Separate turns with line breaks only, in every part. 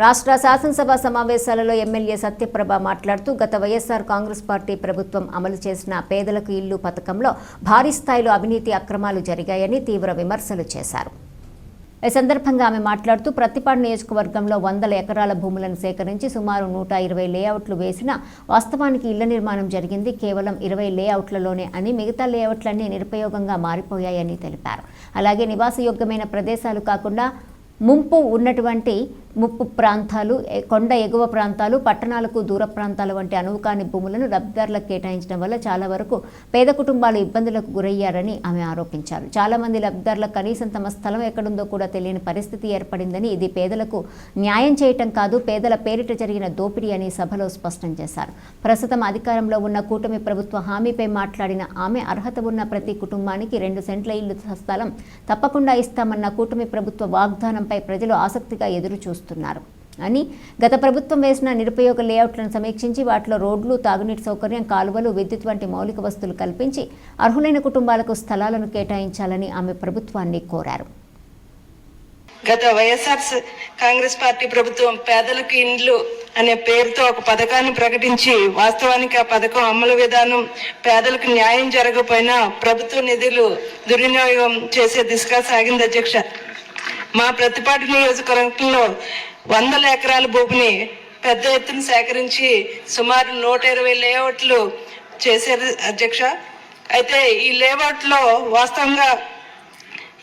రాష్ట్ర శాసనసభ సమావేశాలలో ఎమ్మెల్యే సత్యప్రభ మాట్లాడుతూ గత వైఎస్ఆర్ కాంగ్రెస్ పార్టీ ప్రభుత్వం అమలు చేసిన పేదలకు ఇల్లు పథకంలో భారీ స్థాయిలో అవినీతి అక్రమాలు జరిగాయని తీవ్ర విమర్శలు చేశారు. ఈ సందర్భంగా ఆమె మాట్లాడుతూ ప్రతిపాడు నియోజకవర్గంలో వందల ఎకరాల భూములను సేకరించి సుమారు నూట ఇరవై లేఅవుట్లు వేసిన వాస్తవానికి ఇళ్ళ నిర్మాణం జరిగింది. కేవలం ఇరవై లేఅవుట్లలోనే అని మిగతా లేఅవుట్లన్నీ నిరుపయోగంగా మారిపోయాయని తెలిపారు. అలాగే నివాసయోగ్యమైన ప్రదేశాలు కాకుండా ముంపు ఉన్నటువంటి ముప్పు ప్రాంతాలు కొండ ఎగువ ప్రాంతాలు పట్టణాలకు దూర ప్రాంతాలు వంటి అనువు కాని భూములను లబ్ధిదారులకు కేటాయించడం వల్ల చాలా వరకు పేద కుటుంబాలు ఇబ్బందులకు గురయ్యారని ఆమె ఆరోపించారు. చాలా మంది లబ్ధిదారులకు కనీసం తమ స్థలం ఎక్కడుందో కూడా తెలియని పరిస్థితి ఏర్పడిందని ఇది పేదలకు న్యాయం చేయటం కాదు పేదల పేరిట జరిగిన దోపిడీ అని సభలో స్పష్టం చేశారు. ప్రస్తుతం అధికారంలో ఉన్న కూటమి ప్రభుత్వ హామీపై మాట్లాడిన ఆమె అర్హత ఉన్న ప్రతి కుటుంబానికి రెండు సెంట్ల ఇల్లు స్థలం తప్పకుండా ఇస్తామన్న కూటమి ప్రభుత్వ వాగ్దానంపై ప్రజలు ఆసక్తిగా ఎదురు చూస్తున్నారు అని గత ప్రభుత్వం వేసిన నిరుపయోగ లేఅవుట్లను సమీక్షించి వాటిలో రోడ్లు తాగునీటి సౌకర్యం కాలువలు విద్యుత్ వంటి మౌలిక వస్తువులు కల్పించి అర్హులైన కుటుంబాలకు స్థలాలను కేటాయించాలని ఆమె ప్రభుత్వాన్ని కోరారు.
గత వైఎస్ఆర్ కాంగ్రెస్ పార్టీ ప్రభుత్వం పేదలకు ఇండ్లు అనే పేరుతో ఒక పథకాన్ని ప్రకటించి వాస్తవానికి ఆ పథకం అమలు విధానం పేదలకు న్యాయం జరగకపోయినా ప్రభుత్వ నిధులు దుర్వినియోగం చేసే దిశగా సాగింది అధ్యక్ష. మా ప్రతిపాటి నియోజకవర్గంలో వందల ఎకరాల భూమిని పెద్ద ఎత్తున సేకరించి సుమారు నూట ఇరవై లేఅవుట్లు చేశారు అధ్యక్ష. అయితే ఈ లేఅవుట్లో వాస్తవంగా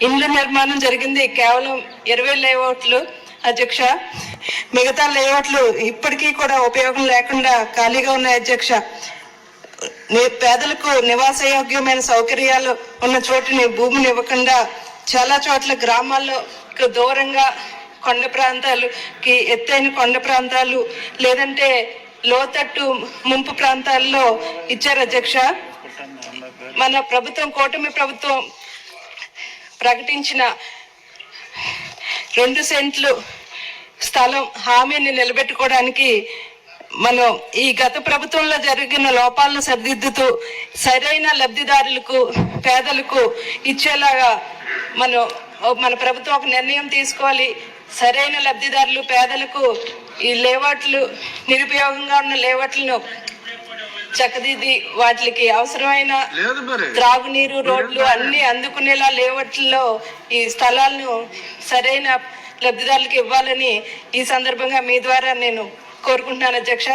ఇండ్ల నిర్మాణం జరిగింది. కేవలం ఇరవై లేఅవుట్లు అధ్యక్ష. మిగతా లేఅవుట్లు ఇప్పటికీ కూడా ఉపయోగం లేకుండా ఖాళీగా ఉన్నాయి అధ్యక్ష. ని- పేదలకు నివాసయోగ్యమైన సౌకర్యాలు ఉన్న చోటుని భూమిని ఇవ్వకుండా చాలా చోట్ల గ్రామాల్లో కు దూరంగా కొండ ప్రాంతాలకి ఎత్తైన కొండ ప్రాంతాలు లేదంటే లోతట్టు ముంపు ప్రాంతాల్లో ఇచ్చారు అధ్యక్ష. మన ప్రభుత్వం కూటమి ప్రభుత్వం ప్రకటించిన రెండు సెంట్లు స్థలం హామీని నిలబెట్టుకోవడానికి మనం ఈ గత ప్రభుత్వంలో జరిగిన లోపాలను సరిదిద్దుతూ సరైన లబ్ధిదారులకు పేదలకు ఇచ్చేలాగా మనం మన ప్రభుత్వం ఒక నిర్ణయం తీసుకోవాలి. సరైన లబ్ధిదారులు పేదలకు ఈ లేఅవుట్లు నిరుపయోగంగా ఉన్న లేఅవుట్లను చక్కదిద్ది వాటికి అవసరమైన త్రాగునీరు రోడ్లు అన్ని అందుకునేలా లేవట్లో ఈ స్థలాలను సరైన లబ్ధిదారులకు ఇవ్వాలని ఈ సందర్భంగా మీ ద్వారా నేను కోరుకుంటున్నాను అధ్యక్ష.